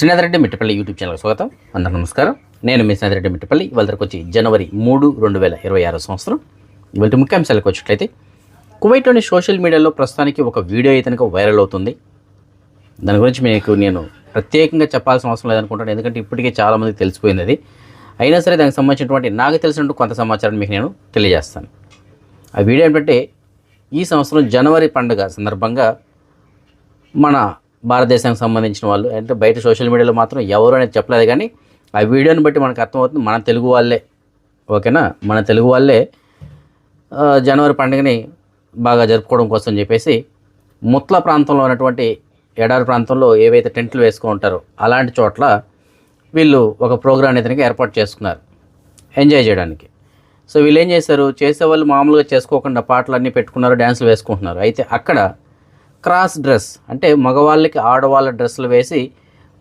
Srinatha Reddy Mittapalli YouTube ఛానల్కి స్వాగతం. అందరూ నమస్కారం. నేను మీ శ్రీనాథరెడ్డి మిట్టపల్లి. ఇవాళ వచ్చి జనవరి మూడు రెండు వేల ఇరవై ఆరో సంవత్సరం. ఇవాళ ముఖ్యాంశాలకు వచ్చినట్లయితే కువైట్లోని సోషల్ మీడియాలో ప్రస్తుతానికి ఒక వీడియో అయితే కనుక వైరల్ అవుతుంది. దాని గురించి మీకు నేను ప్రత్యేకంగా చెప్పాల్సిన అవసరం లేదనుకుంటాను ఎందుకంటే ఇప్పటికే చాలామందికి తెలిసిపోయింది అది అయినా సరే దానికి సంబంధించినటువంటి నాకు తెలిసినట్టు కొంత సమాచారాన్ని మీకు నేను తెలియజేస్తాను. ఆ వీడియో ఏంటంటే ఈ సంవత్సరం జనవరి పండుగ సందర్భంగా మన భారతదేశానికి సంబంధించిన వాళ్ళు. అంటే బయట సోషల్ మీడియాలో మాత్రం ఎవరు అనేది చెప్పలేదు కానీ ఆ వీడియోని బట్టి మనకు అర్థమవుతుంది మన తెలుగు వాళ్ళే. ఓకేనా? మన తెలుగు వాళ్ళే జనవరి పండుగని బాగా జరుపుకోవడం కోసం చెప్పేసి ముత్ల ప్రాంతంలో ఉన్నటువంటి ఎడారి ప్రాంతంలో ఏవైతే టెంట్లు వేసుకుని ఉంటారో అలాంటి చోట్ల వీళ్ళు ఒక ప్రోగ్రాం ఇతనికి ఏర్పాటు చేసుకున్నారు. ఎంజాయ్ చేయడానికి. సో వీళ్ళు ఏం చేశారు? చేసేవాళ్ళు మామూలుగా చేసుకోకుండా పాటలు అన్నీ పెట్టుకున్నారు డ్యాన్సులు వేసుకుంటున్నారు. అయితే అక్కడ క్రాస్ డ్రెస్ అంటే మగవాళ్ళకి ఆడవాళ్ళ డ్రెస్సులు వేసి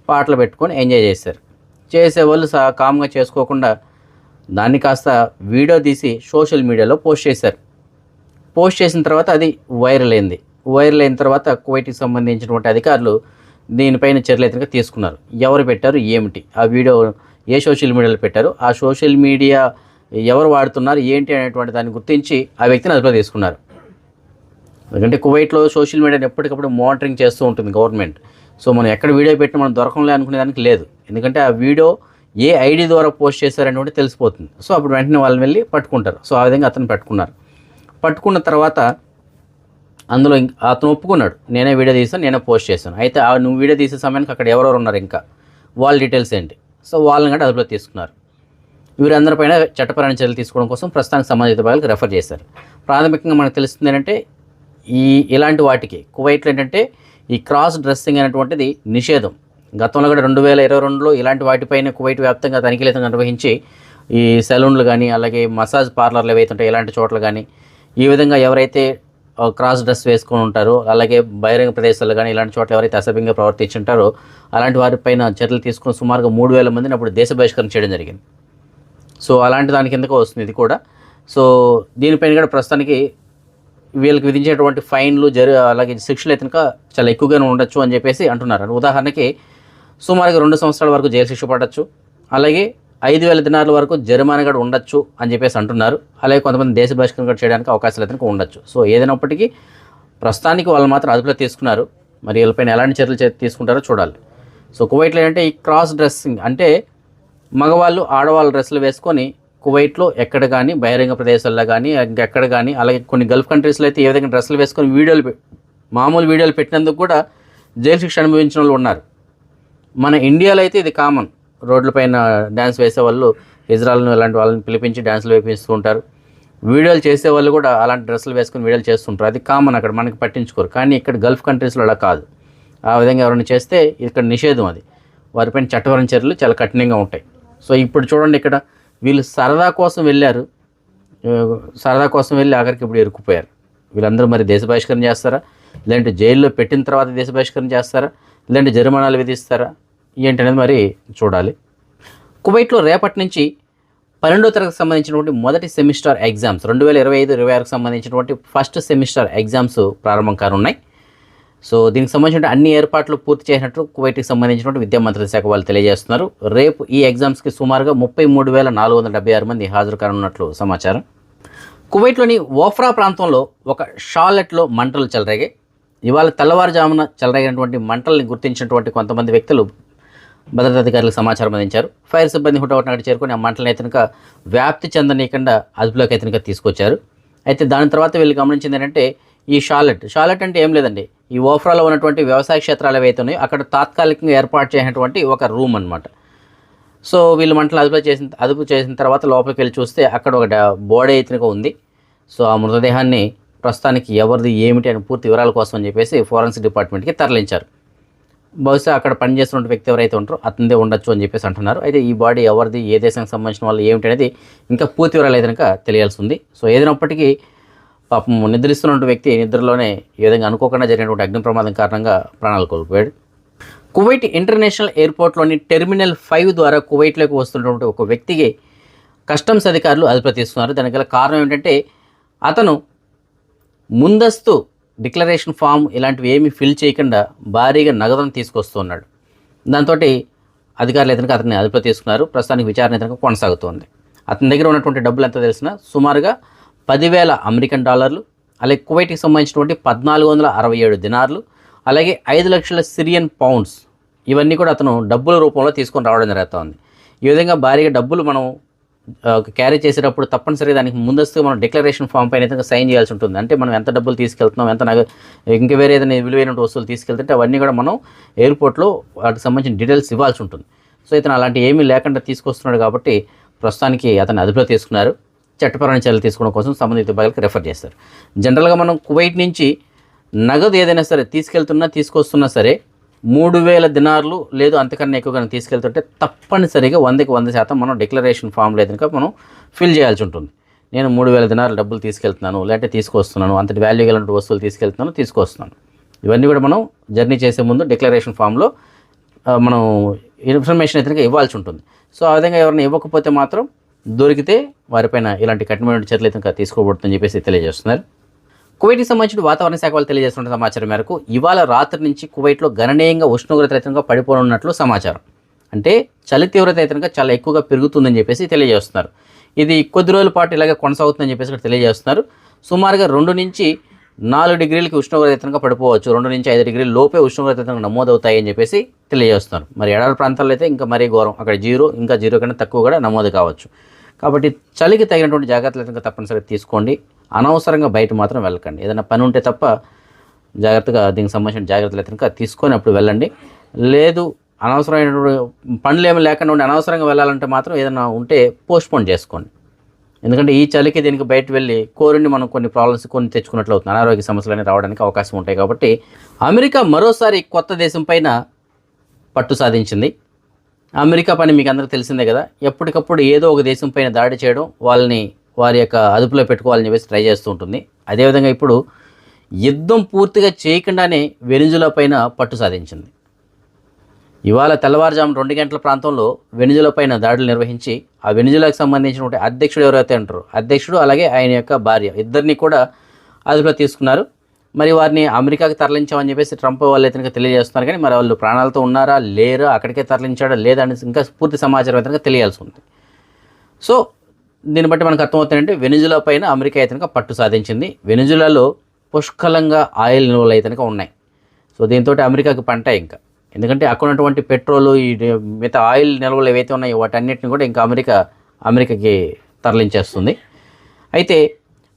పాటలు పెట్టుకొని ఎంజాయ్ చేశారు. చేసేవాళ్ళు సా కామ్గా చేసుకోకుండా దాన్ని కాస్త వీడియో తీసి సోషల్ మీడియాలో పోస్ట్ చేశారు. పోస్ట్ చేసిన తర్వాత అది వైరల్ అయింది. వైరల్ అయిన తర్వాత కువైట్కి సంబంధించినటువంటి అధికారులు దీనిపైన చర్యలు అయితే తీసుకున్నారు. ఎవరు పెట్టారు ఏమిటి? ఆ వీడియో ఏ సోషల్ మీడియాలో పెట్టారు? ఆ సోషల్ మీడియా ఎవరు వాడుతున్నారు? ఏంటి అనేటువంటి దాన్ని గుర్తించి ఆ వ్యక్తిని అదుపులో తీసుకున్నారు. ఎందుకంటే కువైట్లో సోషల్ మీడియాని ఎప్పటికప్పుడు మానిటరింగ్ చేస్తూ ఉంటుంది గవర్నమెంట్. సో మనం ఎక్కడ వీడియో పెట్టినా మనం దొరకంలే అనుకునే దానికి లేదు. ఎందుకంటే ఆ వీడియో ఏ ఐడి ద్వారా పోస్ట్ చేశారనేది తెలిసిపోతుంది. సో అప్పుడు వెంటనే వాళ్ళని వెళ్ళి పట్టుకుంటారు. సో ఆ విధంగా అతను పట్టుకున్నారు. పట్టుకున్న తర్వాత అందులో అతను ఒప్పుకున్నాడు. నేనే వీడియో తీసాను నేనే పోస్ట్ చేశాను. అయితే ఆ నువ్వు వీడియో తీసే సమయానికి అక్కడ ఎవరెవరు ఉన్నారు ఇంకా? వాళ్ళ డీటెయిల్స్ ఏంటి? సో వాళ్ళని కూడా అదుపులో తీసుకున్నారు. వీరందరిపైన చట్టపరమైన చర్యలు తీసుకోవడం కోసం ప్రస్తుతానికి సంబంధిత భాగాలకు రెఫర్ చేశారు. ప్రాథమికంగా మనకు తెలుస్తుంది ఏంటంటే ఈ ఇలాంటి వాటికి కువైట్లో ఏంటంటే ఈ క్రాస్ డ్రెస్సింగ్ అనేటువంటిది నిషేధం. గతంలో కూడా రెండు వేల ఇరవై రెండులో ఇలాంటి వాటిపైన కువైట్ వ్యాప్తంగా తనిఖీలతో నిర్వహించి ఈ సెలూన్లు కానీ అలాగే మసాజ్ పార్లర్లు ఏవైతే ఉంటాయో ఇలాంటి చోట్ల కానీ ఈ విధంగా ఎవరైతే క్రాస్ డ్రెస్ వేసుకొని ఉంటారో అలాగే బహిరంగ ప్రదేశాలు కానీ ఇలాంటి చోట్ల ఎవరైతే అసభ్యంగా ప్రవర్తించుంటారో అలాంటి వారిపైన చర్యలు తీసుకుని సుమారుగా మూడు వేల మందిని అప్పుడు దేశ బహిష్కరణ చేయడం జరిగింది. సో అలాంటి దాని కిందకు వస్తుంది ఇది కూడా. సో దీనిపైన కూడా ప్రస్తుతానికి వీళ్ళకి విధించేటువంటి ఫైన్లు జరి అలాగే శిక్షలు అయితే కనుక చాలా ఎక్కువగానే ఉండొచ్చు అని చెప్పేసి అంటున్నారు. ఉదాహరణకి సుమారుగా రెండు సంవత్సరాల వరకు జైలు శిక్ష పడవచ్చు అలాగే ఐదు వేల దినాల వరకు జరిమానా కూడా ఉండొచ్చు అని చెప్పేసి అంటున్నారు. అలాగే కొంతమంది దేశ బహిష్కరణ కూడా చేయడానికి అవకాశాలు అయితే ఉండొచ్చు. సో ఏదైనప్పటికీ ప్రస్తుతానికి వాళ్ళు మాత్రం అదుపులో తీసుకున్నారు. మరి వీళ్ళపైన ఎలాంటి చర్యలు చే- తీసుకుంటారో చూడాలి. సో కువైట్లో ఏంటంటే ఈ క్రాస్ డ్రెస్సింగ్ అంటే మగవాళ్ళు ఆడవాళ్ళ డ్రెస్సులు వేసుకొని కువైట్లో ఎక్కడ కానీ బహిరంగ ప్రదేశాల్లో కానీ ఇంకెక్కడ కానీ అలాగే కొన్ని గల్ఫ్ కంట్రీస్లో అయితే ఏ విధంగా డ్రెస్సులు వేసుకొని వీడియోలు మామూలు వీడియోలు పెట్టినందుకు కూడా జైలు శిక్ష అనుభవించిన వాళ్ళు ఉన్నారు. మన ఇండియాలో అయితే ఇది కామన్. రోడ్లపైన డ్యాన్స్ వేసే వాళ్ళు ఇజ్రాయల్ను ఇలాంటి వాళ్ళని పిలిపించి డ్యాన్సులు వేపిస్తూ ఉంటారు. వీడియోలు చేసే వాళ్ళు కూడా అలాంటి డ్రెస్సులు వేసుకొని వీడియోలు చేస్తుంటారు. అది కామన్ అక్కడ మనకి పట్టించుకోరు. కానీ ఇక్కడ గల్ఫ్ కంట్రీస్లో అలా కాదు. ఆ విధంగా ఎవరైనా చేస్తే ఇక్కడ నిషేధం అది. వారిపైన చట్టపరమైన చర్యలు చాలా కఠినంగా ఉంటాయి. సో ఇప్పుడు చూడండి ఇక్కడ వీళ్ళు సరదా కోసం వెళ్ళారు. సరదా కోసం వెళ్ళి ఆఖరికి ఇప్పుడు ఇరుక్కుపోయారు. వీళ్ళందరూ మరి దేశ బహిష్కరణ చేస్తారా? లేదంటే జైల్లో పెట్టిన తర్వాత దేశ బహిష్కరణ చేస్తారా? లేదంటే జరిమానాలు విధిస్తారా? ఏంటి అనేది మరి చూడాలి. కువైట్లో రేపటి నుంచి పన్నెండో తరగతి సంబంధించినటువంటి మొదటి సెమిస్టర్ ఎగ్జామ్స్ రెండు వేల ఇరవై ఐదు ఇరవై ఆరుకు సంబంధించినటువంటి ఫస్ట్ సెమిస్టర్ ఎగ్జామ్స్ ప్రారంభం కానున్నాయి. సో దీనికి సంబంధించిన అన్ని ఏర్పాట్లు పూర్తి చేసినట్టు కువైట్కి సంబంధించినటువంటి విద్యా మంత్రిత్వ శాఖ వాళ్ళు తెలియజేస్తున్నారు. రేపు ఈ ఎగ్జామ్స్కి సుమారుగా ముప్పై మూడు వేల నాలుగు వందల డెబ్బై ఆరు మంది హాజరు కానున్నట్లు సమాచారం. కువైట్లోని ఓఫ్రా ప్రాంతంలో ఒక షాలెట్లో మంటలు చెలరేగాయి. ఇవాళ తెల్లవారుజామున చెలరేగినటువంటి మంటల్ని గుర్తించినటువంటి కొంతమంది వ్యక్తులు భద్రతా అధికారులకు సమాచారం అందించారు. ఫైర్ సిబ్బంది హుటాహుటిన అక్కడ చేరుకొని ఆ మంటలను ఎతనుక వ్యాప్తి చెందనీయకుండా అదుపులోకి అయితే తీసుకొచ్చారు. అయితే దాని తర్వాత వీళ్ళు గమనించింది ఏంటంటే ఈ షాలెట్ షాలెట్ అంటే ఏం లేదండి. ఈ ఓఫ్రాలో ఉన్నటువంటి వ్యవసాయ క్షేత్రాలు ఏవైతే ఉన్నాయో అక్కడ తాత్కాలికంగా ఏర్పాటు చేసినటువంటి ఒక రూమ్ అనమాట సో వీళ్ళు మంటలు అదుపు చేసిన అదుపు చేసిన తర్వాత లోపలికి వెళ్ళి చూస్తే అక్కడ ఒక బోడే బాడీ అయితే ఉంది. సో ఆ మృతదేహాన్ని ప్రస్తుతానికి ఎవరిది ఏమిటి అని పూర్తి వివరాల కోసం అని చెప్పేసి ఫోరెన్సిక్ డిపార్ట్మెంట్కి తరలించారు. బహుశా అక్కడ పనిచేస్తున్న వ్యక్తి ఎవరైతే ఉంటారో అతనిదే ఉండొచ్చు అని చెప్పేసి అంటున్నారు. అయితే ఈ బాడీ ఎవరిది ఏ దేశానికి సంబంధించిన వాళ్ళు ఏమిటి అనేది ఇంకా పూర్తి వివరాలు అయితే కనుక తెలియాల్సి ఉంది. సో ఏదైనప్పటికీ పాపం నిద్రిస్తున్న వ్యక్తి నిద్రలోనే ఈ విధంగా అనుకోకుండా జరిగినటువంటి అగ్ని ప్రమాదం కారణంగా ప్రాణాలు కోల్పోయాడు. కువైట్ ఇంటర్నేషనల్ ఎయిర్పోర్ట్లోని టెర్మినల్ ఫైవ్ ద్వారా కువైట్లోకి వస్తున్నటువంటి ఒక వ్యక్తికి కస్టమ్స్ అధికారులు అదుపులో దానికి గల కారణం ఏంటంటే అతను ముందస్తు డిక్లరేషన్ ఫామ్ ఇలాంటివి ఏమీ ఫిల్ చేయకుండా భారీగా నగదును తీసుకొస్తున్నాడు. దాంతో అధికారులు అయితే అతన్ని అదుపులో తీసుకున్నారు. ప్రస్తుతానికి విచారణ అయితే కొనసాగుతోంది. అతని దగ్గర ఉన్నటువంటి డబ్బులు ఎంత తెలిసినా సుమారుగా పదివేల అమెరికన్ డాలర్లు అలాగే కువైట్కి సంబంధించినటువంటి పద్నాలుగు వందల అరవై ఏడు దినార్లు అలాగే ఐదు లక్షల సిరియన్ పౌండ్స్. ఇవన్నీ కూడా అతను డబ్బుల రూపంలో తీసుకొని రావడం జరుగుతుంది. ఈ విధంగా భారీగా డబ్బులు మనం క్యారీ చేసేటప్పుడు తప్పనిసరిగా దానికి ముందస్తుగా మనం డిక్లరేషన్ ఫామ్ పైన అయితే సైన్ చేయాల్సి ఉంటుంది. అంటే మనం ఎంత డబ్బులు తీసుకెళ్తున్నాం ఎంత నగ ఇంక వేరే ఏదైనా విలువైన వస్తువులు తీసుకెళ్తుంటే అవన్నీ కూడా మనం ఎయిర్పోర్ట్లో వాటికి సంబంధించిన డీటెయిల్స్ ఇవ్వాల్సి ఉంటుంది. సో ఇతను అలాంటి ఏమీ లేకుండా తీసుకొస్తున్నాడు కాబట్టి ప్రస్తుతానికి అతను అదుపులో తీసుకున్నారు. చట్టపరమైన చర్యలు తీసుకోవడం కోసం సంబంధిత విభాగాలకు రెఫర్ చేస్తారు. జనరల్గా మనం కువైట్ నుంచి నగదు ఏదైనా సరే తీసుకెళ్తున్నా తీసుకొస్తున్నా సరే మూడు వేల దినార్లు లేదు అంతకన్నా ఎక్కువగా తీసుకెళ్తుంటే తప్పనిసరిగా వందకి వంద శాతం మనం డిక్లరేషన్ ఫామ్లో ఏదైనా మనం ఫిల్ చేయాల్సి ఉంటుంది. నేను మూడు వేల దినాలు డబ్బులు తీసుకెళ్తున్నాను లేదంటే తీసుకొస్తున్నాను అంతటి వాల్యూ గల వస్తువులు తీసుకెళ్తున్నాను తీసుకొస్తున్నాను. ఇవన్నీ కూడా మనం జర్నీ చేసే ముందు డిక్లరేషన్ ఫామ్లో మనం ఇన్ఫర్మేషన్ అయితే ఇవ్వాల్సి ఉంటుంది. సో ఆ విధంగా ఎవరైనా ఇవ్వకపోతే మాత్రం దొరికితే వారిపైన ఇలాంటి కఠినమైన చర్యలు అయితే ఇంకా తీసుకోబడుతుందని చెప్పేసి తెలియజేస్తున్నారు. కువైట్కి సంబంధించిన వాతావరణ శాఖ వాళ్ళు తెలియజేస్తున్న సమాచారం మేరకు ఇవాళ రాత్రి నుంచి కువైట్లో గణనీయంగా ఉష్ణోగ్రత రహితంగా పడిపోనున్నట్లు సమాచారం. అంటే చలి తీవ్రత రహితంగా చాలా ఎక్కువగా పెరుగుతుందని చెప్పేసి తెలియజేస్తున్నారు. ఇది కొద్ది రోజుల పాటు ఇలాగే కొనసాగుతుందని చెప్పేసి ఇక్కడ తెలియజేస్తున్నారు. సుమారుగా రెండు నుంచి నాలుగు డిగ్రీలకి ఉష్ణోగ్రత ఎత్తనంగా పడిపోవచ్చు. రెండు నుంచి ఐదు డిగ్రీల లోపే ఉష్ణోగ్రత ఎత్తనంగా నమోదవుతాయని చెప్పేసి తెలియజేస్తున్నారు. మరి ఎడారి ప్రాంతాల్లో అయితే ఇంకా మరీ ఘోరం. అక్కడ జీరో ఇంకా జీరో కన్నా తక్కువ కూడా నమోదు కావచ్చు. కాబట్టి చలికి తగినటువంటి జాగ్రత్తలు అయితే ఇంకా తప్పనిసరిగా తీసుకోండి. అనవసరంగా బయట మాత్రం వెళ్ళకండి. ఏదైనా పని ఉంటే తప్ప జాగ్రత్తగా దీనికి సంబంధించిన జాగ్రత్తలు అయితే కనుక తీసుకొని అప్పుడు వెళ్ళండి. లేదు అనవసరమైనటువంటి పనులు ఏమి లేకుండా ఉండి అనవసరంగా వెళ్ళాలంటే మాత్రం ఏదైనా ఉంటే పోస్ట్పోన్ చేసుకోండి. ఎందుకంటే ఈ చలికి దీనికి బయట వెళ్ళి కోరిని మనం కొన్ని ప్రాబ్లమ్స్ కొన్ని తెచ్చుకున్నట్లు అవుతుంది అనారోగ్య సమస్యలు అనేవి రావడానికి అవకాశం ఉంటాయి కాబట్టి అమెరికా మరోసారి కొత్త దేశం పైన పట్టు సాధించింది. అమెరికా పని మీకు అందరికీ తెలిసిందే కదా. ఎప్పటికప్పుడు ఏదో ఒక దేశం పైన దాడి చేయడం వాళ్ళని వారి యొక్క అదుపులో పెట్టుకోవాలని చెప్పేసి ట్రై చేస్తూ ఉంటుంది. అదేవిధంగా ఇప్పుడు యుద్ధం పూర్తిగా చేయకుండానే వెనుజులా పైన పట్టు సాధించింది. ఇవాళ తెల్లవారుజాము రెండు గంటల ప్రాంతంలో వెనుజులపైన దాడులు నిర్వహించి ఆ వెనుజులకు సంబంధించినటువంటి అధ్యక్షుడు ఎవరైతే అంటారు అధ్యక్షుడు అలాగే ఆయన యొక్క భార్య ఇద్దరిని కూడా అదుపులో తీసుకున్నారు. మరి వారిని అమెరికాకి తరలించామని చెప్పేసి ట్రంప్ వాళ్ళు అయితే తెలియజేస్తున్నారు. కానీ మరి వాళ్ళు ప్రాణాలతో ఉన్నారా లేరా అక్కడికే తరలించాడా లేదా అనేసి ఇంకా పూర్తి సమాచారం అయితే తెలియాల్సి ఉంది. సో దీన్ని బట్టి మనకు అర్థమవుతుందంటే వెనుజులా పైన అమెరికా అయితే పట్టు సాధించింది. వెనుజులాలో పుష్కలంగా ఆయిల్ నిల్వలు అయితే ఉన్నాయి. సో దీంతో అమెరికాకి పంట ఇంకా. ఎందుకంటే అక్కడ ఉన్నటువంటి పెట్రోల్ ఈ మిగతా ఆయిల్ నిల్వలు ఏవైతే ఉన్నాయో వాటన్నిటిని కూడా ఇంకా అమెరికా అమెరికాకి తరలించేస్తుంది. అయితే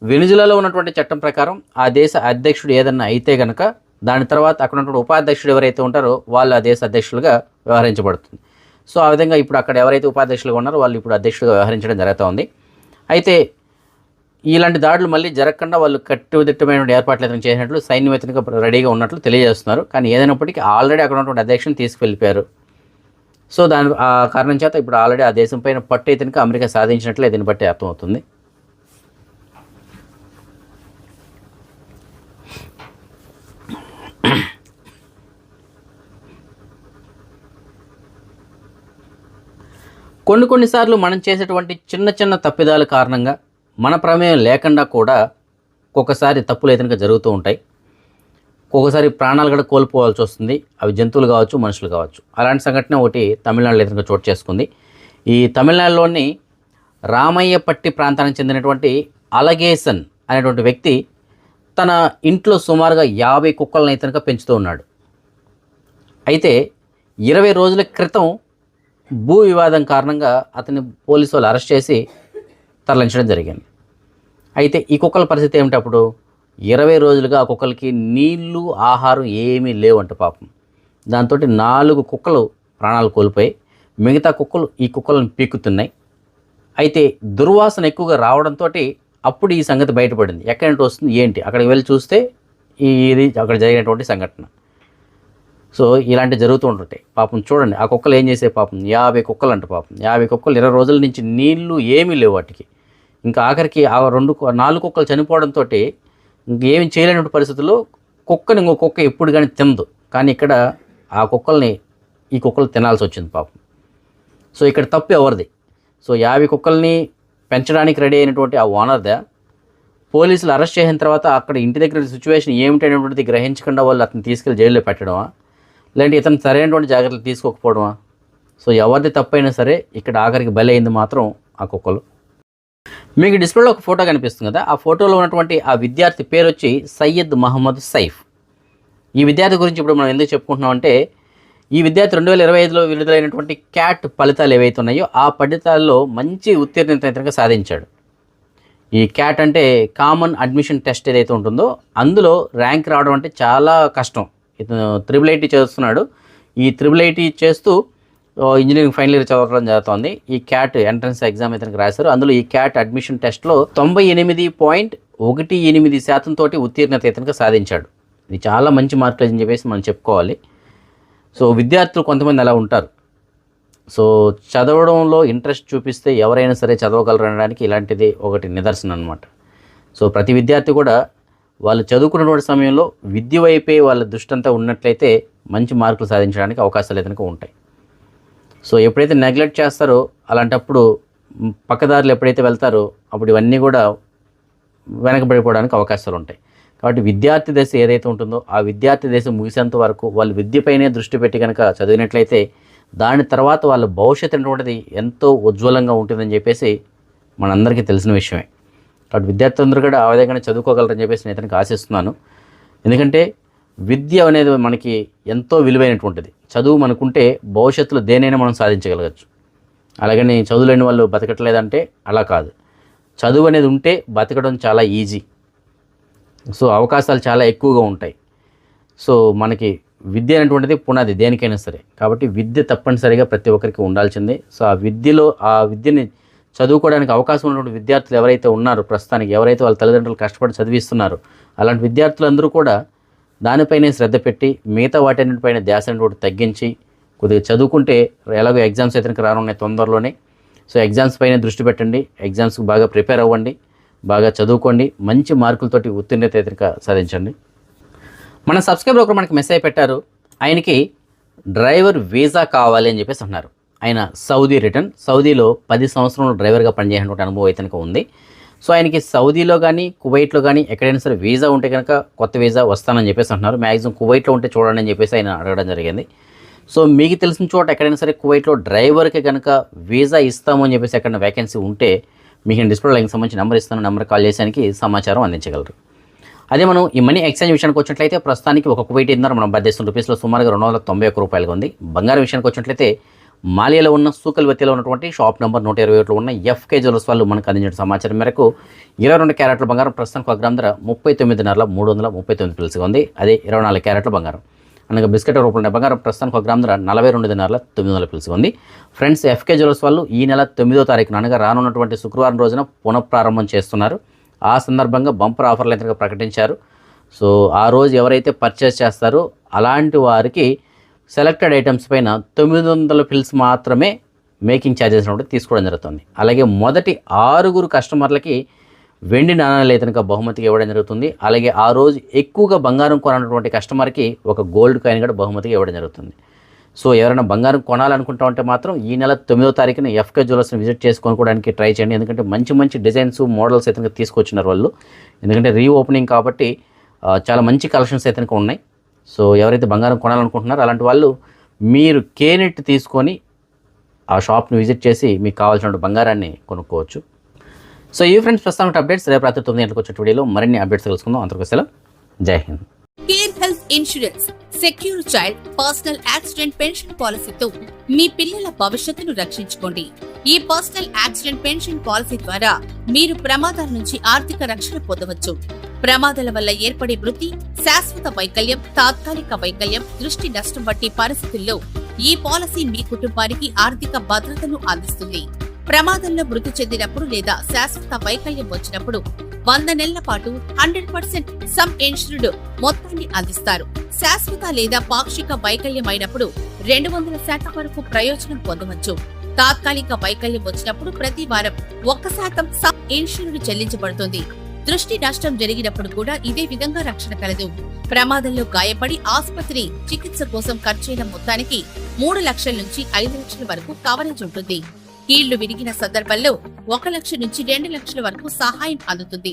వెనుజులాలో ఉన్నటువంటి చట్టం ప్రకారం ఆ దేశ అధ్యక్షుడు ఏదన్నా అయితే కనుక దాని తర్వాత అక్కడ ఉన్నటువంటి ఉపాధ్యక్షుడు ఎవరైతే ఉంటారో వాళ్ళు ఆ దేశ అధ్యక్షులుగా వ్యవహరించబడుతుంది. సో ఆ విధంగా ఇప్పుడు అక్కడ ఎవరైతే ఉపాధ్యక్షులుగా ఉన్నారో వాళ్ళు ఇప్పుడు అధ్యక్షుడిగా వ్యవహరించడం జరుగుతూ ఉంది అయితే ఇలాంటి దాడులు మళ్ళీ జరగకుండా వాళ్ళు కట్టుదిట్టమైన ఏర్పాట్లు అయితే చేసినట్లు సైన్యం అయితే రెడీగా ఉన్నట్లు తెలియజేస్తున్నారు. కానీ ఏదైనప్పటికీ ఆల్రెడీ అక్కడ ఉన్నటువంటి అధ్యక్షుని తీసుకువెళ్ళిపోయారు. సో దాని ఆ కారణం చేత ఇప్పుడు ఆల్రెడీ ఆ దేశం పైన పట్టు అయితే అమెరికా సాధించినట్లే దీన్ని బట్టి అర్థమవుతుంది. కొన్ని కొన్నిసార్లు మనం చేసేటువంటి చిన్న చిన్న తప్పిదాల కారణంగా మన ప్రమేయం లేకుండా కూడా ఒక్కొక్కసారి తప్పులు ఏదైనా జరుగుతూ ఉంటాయి. ఒక్కొక్కసారి ప్రాణాలు కూడా కోల్పోవాల్సి వస్తుంది. అవి జంతువులు కావచ్చు మనుషులు కావచ్చు. అలాంటి సంఘటన ఒకటి తమిళనాడులో అయితే చోటు చేసుకుంది. ఈ తమిళనాడులోని రామయ్యపట్టి ప్రాంతానికి చెందినటువంటి అలగేసన్ అనేటువంటి వ్యక్తి తన ఇంట్లో సుమారుగా యాభై కుక్కలను అయితే పెంచుతూ ఉన్నాడు. అయితే ఇరవై రోజుల క్రితం భూ వివాదం కారణంగా అతన్ని పోలీసు వాళ్ళు అరెస్ట్ చేసి తరలించడం జరిగింది. అయితే ఈ కుక్కల పరిస్థితి ఏమిటి అప్పుడు? ఇరవై రోజులుగా ఆ కుక్కలకి నీళ్ళు ఆహారం ఏమీ లేవంట పాపం. దాంతో నాలుగు కుక్కలు ప్రాణాలు కోల్పోయి మిగతా కుక్కలు ఈ కుక్కలను పీక్కుతున్నాయి. అయితే దుర్వాసన ఎక్కువగా రావడంతో అప్పుడు ఈ సంగతి బయటపడింది. ఎక్కడి నుండి వస్తుంది? ఏంటి? అక్కడికి వెళ్ళి చూస్తే ఈ ఇది అక్కడ జరిగినటువంటి సంఘటన. సో ఇలాంటి జరుగుతూ ఉంటుంటాయి. పాపం చూడండి ఆ కుక్కలు ఏం చేసే పాపం? యాభై కుక్కలు అంట పాపం. యాభై కుక్కలు ఇరవై రోజుల నుంచి నీళ్ళు ఏమీ లేవు వాటికి. ఇంకా ఆఖరికి ఆ రెండు కు- నాలుగు కుక్కలు చనిపోవడంతో ఇంకేమి చేయలేనటువంటి పరిస్థితుల్లో కుక్కని ఇంకో కుక్క ఎప్పుడు కానీ తినదు. కానీ ఇక్కడ ఆ కుక్కల్ని ఈ కుక్కలు తినాల్సి వచ్చింది పాపం. సో ఇక్కడ తప్పు ఎవరిది? సో యాభై కుక్కల్ని పెంచడానికి రెడీ అయినటువంటి ఆ ఓనర్దా పోలీసులు అరెస్ట్ చేసిన తర్వాత అక్కడ ఇంటి దగ్గర సిచ్యువేషన్ ఏమిటనేటువంటిది గ్రహించకుండా వాళ్ళు అతను తీసుకెళ్ళి జైల్లో పెట్టడమా? లేదంటే ఇతను సరైనటువంటి జాగ్రత్తలు తీసుకోకపోవడమా? సో ఎవరిది తప్పైనా సరే ఇక్కడ ఆఖరికి బలి అయింది మాత్రం ఆ కుక్కలు. మీకు డిస్ప్లేలో ఒక ఫోటో కనిపిస్తుంది కదా ఆ ఫోటోలో ఉన్నటువంటి ఆ విద్యార్థి పేరు వచ్చి సయ్యద్ మహమ్మద్ సైఫ్. ఈ విద్యార్థి గురించి ఇప్పుడు మనం ఎందుకు చెప్పుకుంటున్నాం అంటే ఈ విద్యార్థి రెండు వేల ఇరవై ఐదులో విడుదలైనటువంటి క్యాట్ ఫలితాలు ఏవైతే ఉన్నాయో ఆ ఫలితాల్లో మంచి ఉత్తీర్ణత సాధించాడు. ఈ క్యాట్ అంటే కామన్ అడ్మిషన్ టెస్ట్ ఏదైతే ఉంటుందో అందులో ర్యాంక్ రావడం అంటే చాలా కష్టం. ఇతను త్రిబుల్ ఐటీ చేస్తున్నాడు. ఈ త్రిబుల్ ఐటీ చేస్తూ ఇంజనీరింగ్ ఫైనల్ ఇయర్ చదవడం జరుగుతోంది. ఈ క్యాట్ ఎంట్రన్స్ ఎగ్జామ్ ఇతనికి రాశారు. అందులో ఈ క్యాట్ అడ్మిషన్ టెస్ట్లో తొంభై ఎనిమిది పాయింట్ ఒకటి ఎనిమిది శాతం తోటి ఉత్తీర్ణత ఇతనికి సాధించాడు. ఇది చాలా మంచి మార్కులు అని చెప్పేసి మనం చెప్పుకోవాలి. సో విద్యార్థులు కొంతమంది అలా ఉంటారు. సో చదవడంలో ఇంట్రెస్ట్ చూపిస్తే ఎవరైనా సరే చదవగలరు అనడానికి ఇలాంటిది ఒకటి నిదర్శనం అనమాట సో ప్రతి విద్యార్థి కూడా వాళ్ళు చదువుకున్నటువంటి సమయంలో విద్య వైపే వాళ్ళ దృష్టి అంతా ఉన్నట్లయితే మంచి మార్కులు సాధించడానికి అవకాశాలు ఏదైనా ఉంటాయి. సో ఎప్పుడైతే నెగ్లెక్ట్ చేస్తారో అలాంటప్పుడు పక్కదారులు ఎప్పుడైతే వెళ్తారో అప్పుడు ఇవన్నీ కూడా వెనకబడిపోవడానికి అవకాశాలు ఉంటాయి. కాబట్టి విద్యార్థి దశ ఏదైతే ఉంటుందో ఆ విద్యార్థి దశ ముగిసేంత వరకు వాళ్ళు విద్యపైనే దృష్టి పెట్టి కనుక చదివినట్లయితే దాని తర్వాత వాళ్ళ భవిష్యత్తు అనేటువంటిది ఎంతో ఉజ్వలంగా ఉంటుందని చెప్పేసి మనందరికీ తెలిసిన విషయమే. కాబట్టి విద్యార్థులందరూ కూడా ఆ విధంగానే చదువుకోగలరని చెప్పేసి నేను ఇతనికి ఆశిస్తున్నాను. ఎందుకంటే విద్య అనేది మనకి ఎంతో విలువైనటువంటిది. చదువు మనకుంటే భవిష్యత్తులో దేనైనా మనం సాధించగలగచ్చు. అలాగని చదువులేని వాళ్ళు బతకట్లేదంటే అలా కాదు. చదువు అనేది ఉంటే బతకడం చాలా ఈజీ. సో అవకాశాలు చాలా ఎక్కువగా ఉంటాయి. సో మనకి విద్య అనేటువంటిది పునాది దేనికైనా సరే. కాబట్టి విద్య తప్పనిసరిగా ప్రతి ఒక్కరికి ఉండాల్సిందే. సో ఆ విద్యలో ఆ విద్యని చదువుకోవడానికి అవకాశం ఉన్నటువంటి విద్యార్థులు ఎవరైతే ఉన్నారో ప్రస్తుతానికి ఎవరైతే వాళ్ళ తల్లిదండ్రులు కష్టపడి చదివిస్తున్నారో అలాంటి విద్యార్థులందరూ కూడా దానిపైనే శ్రద్ధ పెట్టి మిగతా వాటన్నిటిపైన ధ్యాస అనేటువంటి తగ్గించి కొద్దిగా చదువుకుంటే ఎలాగో ఎగ్జామ్స్ అయితే రానున్నాయి తొందరలోనే. సో ఎగ్జామ్స్ పైన దృష్టి పెట్టండి ఎగ్జామ్స్కి బాగా ప్రిపేర్ అవ్వండి బాగా చదువుకోండి మంచి మార్కులతోటి ఉత్తీర్ణత అయితే సాధించండి. మన సబ్స్క్రైబర్ ఒకరు మనకి మెసేజ్ పెట్టారు ఆయనకి డ్రైవర్ వీసా కావాలి అని చెప్పేసి అన్నారు ఆయన సౌదీ రిటర్న్. సౌదీలో పది సంవత్సరంలో డ్రైవర్గా పనిచేసినటువంటి అనుభవం అయితే ఉంది. సో ఆయనకి సౌదీలో కానీ కువైట్లో కానీ ఎక్కడైనా సరే వీసా ఉంటే కనుక కొత్త వీసా వస్తానని చెప్పేసి అంటున్నారు. మ్యాక్సిమం కువైట్లో ఉంటే చూడండి అని చెప్పేసి ఆయన అడగడం జరిగింది. సో మీకు తెలిసిన చోట ఎక్కడైనా సరే కువైట్లో డ్రైవర్కి కనుక వీసా ఇస్తాము అని చెప్పేసి ఎక్కడైనా వేకెన్సీ ఉంటే మీకు నేను డిస్ప్లే లైన్కి సంబంధించి నెంబర్ ఇస్తాను నెంబర్ కాల్ చేసానికి సమాచారం అందించగలరు. అదే మనం ఈ మనీ ఎక్స్చేంజ్ విషయానికి వచ్చినట్లయితే ప్రస్తుతానికి ఒక కువైట్ ఇంధనం మనం భారతదేశం రూపీస్లో సుమారుగా రెండు వందల తొంభై ఒక్క రూపాయలుగా ఉంది. బంగారం విషయానికి వచ్చినట్లయితే మాలియాలో ఉన్న సూకల్వతిలో ఉన్నటువంటి షాప్ నెంబర్ నూట ఇరవై ఒకటిలో ఉన్న ఎఫ్కే జ్యువెల్స్ వాళ్ళు మనకు అందించిన సమాచారం మేరకు ఇరవై రెండు క్యారెట్ల బంగారం ప్రస్తుతానికి ఒక గ్రామ ధర ముప్పై తొమ్మిదిన్నర మూడు వందల ముప్పై తొమ్మిది పిలుసుగా ఉంది. అదే ఇరవై నాలుగు క్యారెట్ల బంగారం. అనగా బిస్కెట్ రూపంలో బంగారం ప్రస్తుతానికి ఒక గ్రామ ధర నలభై రెండు దినాల తొమ్మిది వందల పిలుసుగా ఉంది. ఫ్రెండ్స్ ఎఫ్కే జ్యువెల్స్ వాళ్ళు ఈ నెల తొమ్మిదో తారీఖున అనగా రానున్నటువంటి శుక్రవారం రోజున పునఃప్రారంభం చేస్తున్నారు. ఆ సందర్భంగా బంపర్ ఆఫర్లు ఎంతగా ప్రకటించారు. సో ఆ రోజు ఎవరైతే పర్చేస్ చేస్తారో అలాంటి వారికి సెలెక్టెడ్ ఐటమ్స్ పైన తొమ్మిది వందల ఫిల్స్ మాత్రమే మేకింగ్ ఛార్జెస్ నుండి తీసుకోవడం జరుగుతుంది. అలాగే మొదటి ఆరుగురు కస్టమర్లకి వెండి నాణాలు అయితే కనుక బహుమతిగా ఇవ్వడం జరుగుతుంది. అలాగే ఆ రోజు ఎక్కువగా బంగారం కొనటువంటి కస్టమర్కి ఒక గోల్డ్ కాయిన్ కూడా బహుమతిగా ఇవ్వడం జరుగుతుంది. సో ఎవరైనా బంగారం కొనాలనుకుంటా ఉంటే మాత్రం ఈ నెల తొమ్మిదో తారీఖున ఎఫ్కే జ్యువెలర్స్ని విజిట్ చేసుకోవడానికి ట్రై చేయండి. ఎందుకంటే మంచి మంచి డిజైన్స్ మోడల్స్ అయితే తీసుకొచ్చినారు వాళ్ళు. ఎందుకంటే రీ ఓపెనింగ్ కాబట్టి చాలా మంచి కలెక్షన్స్ అయితే ఉన్నాయి. సో ఎవరైతే బంగారం కొనాలనుకుంటున్నారో అలాంటి వాళ్ళు మీరు కేనెట్ తీసుకొని ఆ షాప్ని విజిట్ చేసి మీకు కావాల్సిన బంగారాన్ని కొనుక్కోవచ్చు. సో ఈ ఫ్రెండ్స్ ప్రస్తుతం అప్డేట్స్ రేపు రాత్రి తొమ్మిది గంటలకు వచ్చే వీడియోలో మరిన్ని అప్డేట్స్ తెలుసుకుందాం. అంతకు సెలవు. జై Hind. Care health insurance secure child personal accident pension పాలసీతో మీ పిల్లల భవిష్యత్తును రక్షించుకోండి. ఈ పర్సనల్ యాక్సిడెంట్ పెన్షన్ పాలసీ ద్వారా మీరు ప్రమాదాల నుంచి ఆర్థిక రక్షణ పొందవచ్చు. ప్రమాదాల వల్ల ఏర్పడే మృతి శాశ్వత వైకల్యం తాత్కాలిక వైకల్యం దృష్టి నష్టం వంటి పరిస్థితుల్లో ఈ పాలసీ మీ కుటుంబానికి ఆర్థిక భద్రతను అందిస్తుంది. ప్రమాదంలో మృతి చెందినప్పుడు లేదా శాశ్వత వైకల్యం వచ్చినప్పుడు వంద నెలల పాటు హండ్రెడ్ పర్సెంట్ సమ్ ఇన్సూర్డ్ మొత్తాన్ని అందిస్తారు. శాశ్వత లేదా పాక్షిక వైకల్యం అయినప్పుడు రెండు వందల శాతం వరకు ప్రయోజనం పొందవచ్చు. తాత్కాలిక వైకల్యం వచ్చినప్పుడు ప్రతి వారం ఒక్క శాతం సమ్ ఇన్సూర్డ్ చెల్లించబడుతుంది. దృష్టి నష్టం జరిగినప్పుడు కూడా ఇదే విధంగా రక్షణ కలదు. ప్రమాదంలో గాయపడి ఆసుపత్రి చికిత్స కోసం ఖర్చయిన మొత్తానికి మూడు లక్షల నుంచి ఐదు లక్షల వరకు కవరేజ్ ఉంటుంది. కీళ్ళు విరిగిన సందర్భంలో ఒక లక్ష నుంచి రెండు లక్షల వరకు సహాయం అందుతుంది.